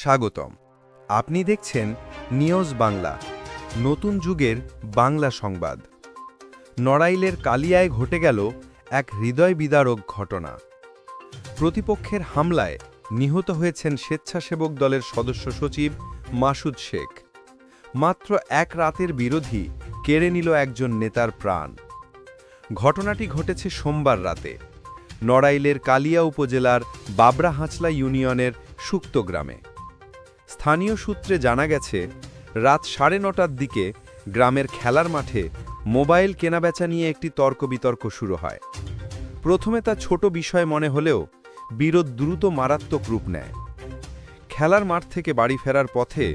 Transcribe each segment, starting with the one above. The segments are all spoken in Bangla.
স্বাগতম। আপনি দেখছেন নিউজ বাংলা, নতুন যুগের বাংলা সংবাদ। নড়াইলের কালিয়ায় ঘটে গেল এক হৃদয় বিদারক ঘটনা। প্রতিপক্ষের হামলায় নিহত হয়েছেন স্বেচ্ছাসেবক দলের সদস্য সচিব মাসুদ শেখ। মাত্র এক রাতের বিরোধী কেড়ে নিল একজন নেতার প্রাণ। ঘটনাটি ঘটেছে সোমবার রাতে। নড়াইলের কালিয়া উপজেলার বাবরা হাঁচলা ইউনিয়নের সুক্ত গ্রামে। স্থানীয় সূত্রে জানা গেছে, রাত সাড়ে নটার দিকে গ্রামের খেলার মাঠে মোবাইল কেনাবেচা নিয়ে একটি তর্ক বিতর্ক শুরু হয়। প্রথমে তা ছোট বিষয় মনে হলেও বিরোধ দ্রুত মারাত্মক রূপ নেয়। খেলার মাঠ থেকে বাড়ি ফেরার পথে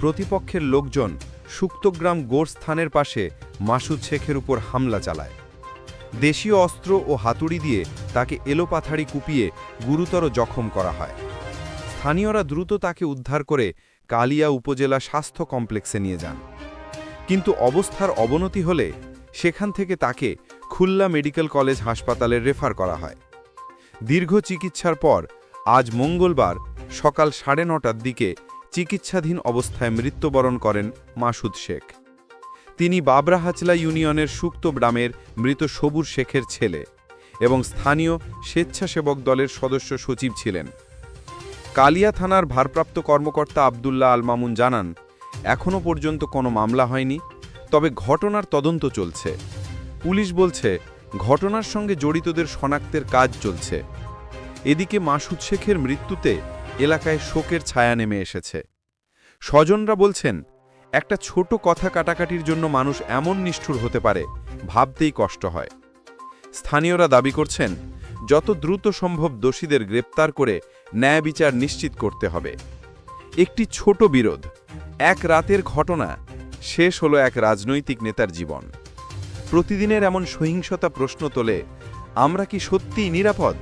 প্রতিপক্ষের লোকজন সুক্তগ্রাম গোর স্থানের পাশে মাসুদ শেখের উপর হামলা চালায়। দেশীয় অস্ত্র ও হাতুড়ি দিয়ে তাকে এলোপাথাড়ি কুপিয়ে গুরুতর জখম করা হয়। স্থানীয়রা দ্রুত তাকে উদ্ধার করে কালিয়া উপজেলা স্বাস্থ্য কমপ্লেক্সে নিয়ে যান। কিন্তু অবস্থার অবনতি হলে সেখান থেকে তাকে খুলনা মেডিকেল কলেজ হাসপাতালে রেফার করা হয়। দীর্ঘ চিকিৎসার পর আজ মঙ্গলবার সকাল সাড়ে নটার দিকে চিকিৎসাধীন অবস্থায় মৃত্যুবরণ করেন মাসুদ শেখ। তিনি বাবরাহাচলা ইউনিয়নের সুক্ত গ্রামের মৃত সবুর শেখের ছেলে এবং স্থানীয় স্বেচ্ছাসেবক দলের সদস্য সচিব ছিলেন। কালিয়া থানার ভারপ্রাপ্ত কর্মকর্তা আবদুল্লাহ আল মামুন জানান, এখনও পর্যন্ত কোনো মামলা হয়নি, তবে ঘটনার তদন্ত চলছে। পুলিশ বলছে, ঘটনার সঙ্গে জড়িতদের শনাক্তের কাজ চলছে। এদিকে মাসুদ শেখের মৃত্যুতে এলাকায় শোকের ছায়া নেমে এসেছে। স্বজনরা বলছেন, একটা ছোট কথা কাটাকাটির জন্য মানুষ এমন নিষ্ঠুর হতে পারে, ভাবতেই কষ্ট হয়। স্থানীয়রা দাবি করছেন, যত দ্রুত সম্ভব দোষীদের গ্রেপ্তার করে ন্যায় বিচার নিশ্চিত করতে হবে। একটি ছোট বিরোধ, এক রাতের ঘটনা, শেষ হলো এক রাজনৈতিক নেতার জীবন। প্রতিদিনের এমন সহিংসতা প্রশ্ন তোলে, আমরা কি সত্যিই নিরাপদ?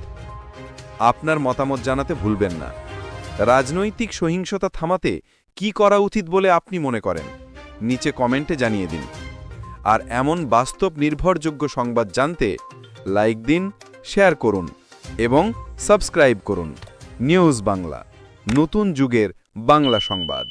আপনার মতামত জানাতে ভুলবেন না। রাজনৈতিক সহিংসতা থামাতে কি করা উচিত বলে আপনি মনে করেন? নিচে কমেন্টে জানিয়ে দিন। আর এমন বাস্তব নির্ভরযোগ্য সংবাদ জানতে লাইক দিন, শেয়ার করুন এবং সাবস্ক্রাইব করুন। নিউজ বাংলা নতুন যুগের বাংলা সংবাদ।